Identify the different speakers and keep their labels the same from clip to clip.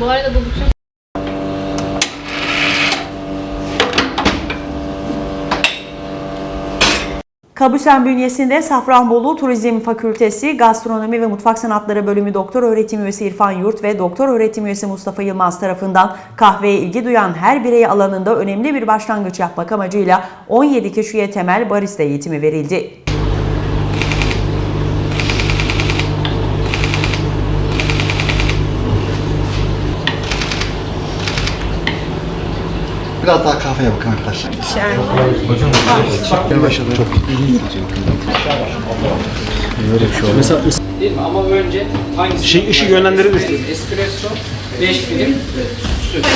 Speaker 1: Bu arada bu bütün
Speaker 2: Kabüsen bünyesinde Safranbolu Turizm Fakültesi Gastronomi ve Mutfak Sanatları Bölümü Doktor Öğretim Üyesi İrfan Yurt ve Doktor Öğretim Üyesi Mustafa Yılmaz tarafından kahveye ilgi duyan her birey alanında önemli bir başlangıç yapmak amacıyla 17 kişiye temel barista eğitimi verildi.
Speaker 3: Biraz daha kahveye bakın arkadaşlar.
Speaker 4: Değil mi? Ama önce hangisi?
Speaker 5: Şey, ışık yönlendirir misin?
Speaker 4: Espresso, 5 film, süt.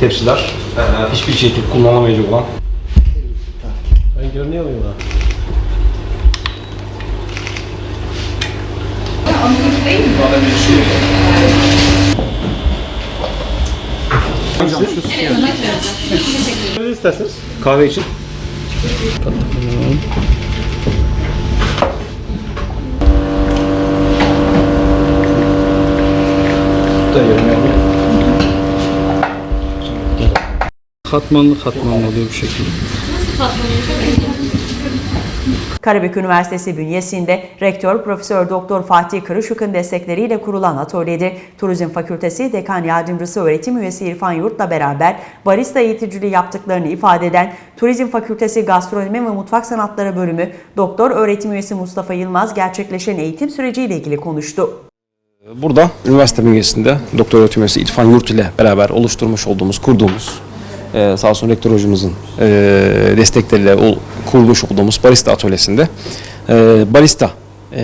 Speaker 5: Tepsiler. Hiçbir şekilde kullanılamayacak olan. Ben görünüyor muyum ha? Ne isterseniz? Kahve için. Da görünüyor.
Speaker 6: Katmanlı katmanlı oluyor bu şekilde.
Speaker 2: Karabük Üniversitesi bünyesinde Rektör Profesör Doktor Fatih Kırışık'ın destekleriyle kurulan atölyede Turizm Fakültesi Dekan Yardımcısı Öğretim Üyesi İrfan Yurt'la beraber barista eğiticiliği yaptıklarını ifade eden Turizm Fakültesi Gastronomi ve Mutfak Sanatları Bölümü Doktor Öğretim Üyesi Mustafa Yılmaz gerçekleşen eğitim süreciyle ilgili konuştu.
Speaker 5: Burada üniversite bünyesinde doktor öğretim üyesi İrfan Yurt ile beraber oluşturmuş olduğumuz, kurduğumuz e, sağ olsun rektör hocamızın e, destekleriyle o, kurmuş olduğumuz barista atölyesinde e, barista e,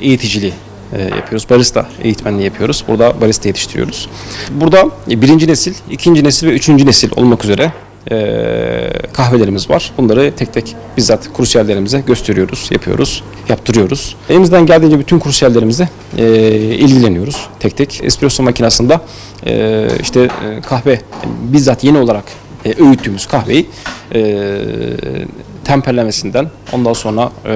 Speaker 5: eğiticiliği e, yapıyoruz. Barista eğitmenliği yapıyoruz. Burada barista yetiştiriyoruz. Burada birinci nesil, ikinci nesil ve üçüncü nesil olmak üzere e, kahvelerimiz var. Bunları tek tek bizzat kursiyerlerimize gösteriyoruz, yapıyoruz, yaptırıyoruz. Elimizden geldiğince bütün kursiyerlerimizle e, ilgileniyoruz tek tek. Espresso makinesinde e, işte e, kahve bizzat yeni olarak e, öğüttüğümüz kahveyi e, temperlemesinden ondan sonra e,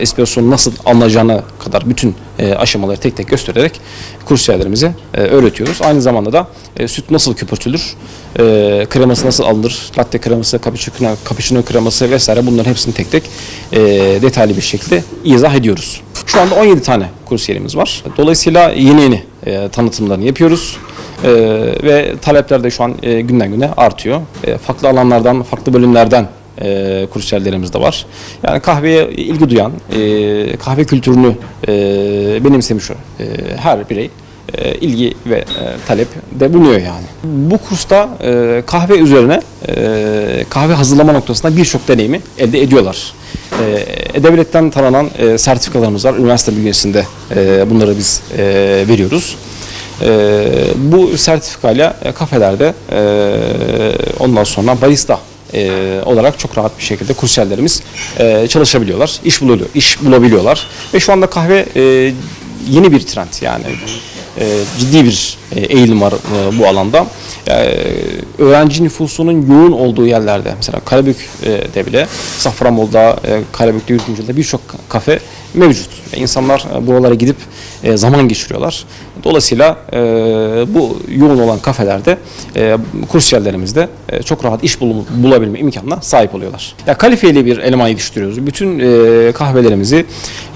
Speaker 5: espresso'nun nasıl alınacağına kadar bütün e, aşamaları tek tek göstererek kursiyerlerimize e, öğretiyoruz. Aynı zamanda da e, süt nasıl köpürtülür, e, kreması nasıl alınır, latte kreması, cappuccino, kreması vesaire bunların hepsini tek tek e, detaylı bir şekilde izah ediyoruz. Şu anda 17 tane kursiyerimiz var. Dolayısıyla yeni yeni e, tanıtımlarını yapıyoruz. E, ve talepler de şu an e, günden güne artıyor. E, farklı alanlardan, farklı bölümlerden e, kursiyerlerimiz de var. Yani kahveye ilgi duyan, e, kahve kültürünü e, benimsemiş e, her birey e, ilgi ve e, talep de bulunuyor yani. Bu kursta e, kahve üzerine e, kahve hazırlama noktasında birçok deneyimi elde ediyorlar. E, E-Devlet'ten tanınan e, sertifikalarımız var. Üniversite bünyesinde e, bunları biz e, veriyoruz. E, bu sertifikayla e, kafelerde e, ondan sonra barista e, olarak çok rahat bir şekilde kursiyerlerimiz e, çalışabiliyorlar, iş buluyor, iş bulabiliyorlar ve şu anda kahve e, yeni bir trend yani e, ciddi bir e, eğilim var e, bu alanda. E, öğrenci nüfusunun yoğun olduğu yerlerde mesela Karabük'te bile Safranbolu'da, e, Karabük'te 100. yılda birçok kafe mevcut. İnsanlar e, buralara gidip e, zaman geçiriyorlar. Dolayısıyla e, bu yoğun olan kafelerde e, kursiyerlerimiz de e, çok rahat iş bul- bulabilme imkanına sahip oluyorlar. Ya kalifeli bir eleman yetiştiriyoruz. Bütün e, kahvelerimizi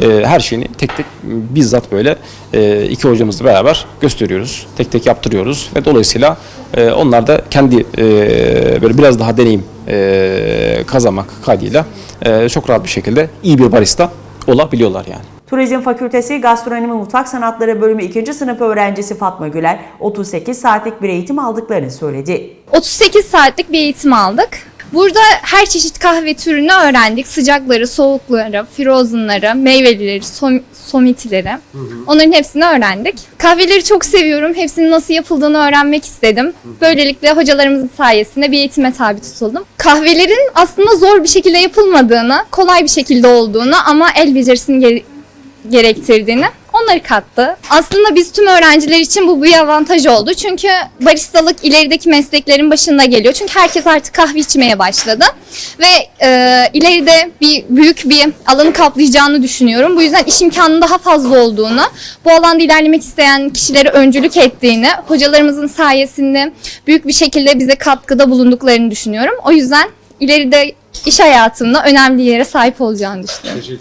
Speaker 5: e, her şeyini tek tek bizzat böyle e, iki hocamızla beraber gösteriyoruz. Tek tek yaptırıyoruz ve dolayısıyla e, onlar da kendi e, böyle biraz daha deneyim e, kazanmak kaydıyla e, çok rahat bir şekilde iyi bir barista olabiliyorlar yani.
Speaker 2: Turizm Fakültesi Gastronomi Mutfak Sanatları Bölümü 2. sınıf öğrencisi Fatma Güler 38 saatlik bir eğitim aldıklarını söyledi.
Speaker 7: 38 saatlik bir eğitim aldık. Burada her çeşit kahve türünü öğrendik. Sıcakları, soğukları, frozenları, meyvelileri, som- somitileri. Onların hepsini öğrendik. Kahveleri çok seviyorum. Hepsinin nasıl yapıldığını öğrenmek istedim. Böylelikle hocalarımızın sayesinde bir eğitime tabi tutuldum. Kahvelerin aslında zor bir şekilde yapılmadığını, kolay bir şekilde olduğunu ama el becerisini gere- gerektirdiğini Onları kattı. Aslında biz tüm öğrenciler için bu bir avantaj oldu. Çünkü baristalık ilerideki mesleklerin başında geliyor. Çünkü herkes artık kahve içmeye başladı. Ve e, ileride bir büyük bir alanı kaplayacağını düşünüyorum. Bu yüzden iş imkanının daha fazla olduğunu, bu alanda ilerlemek isteyen kişilere öncülük ettiğini, hocalarımızın sayesinde büyük bir şekilde bize katkıda bulunduklarını düşünüyorum. O yüzden ileride iş hayatında önemli yere sahip olacağını düşünüyorum.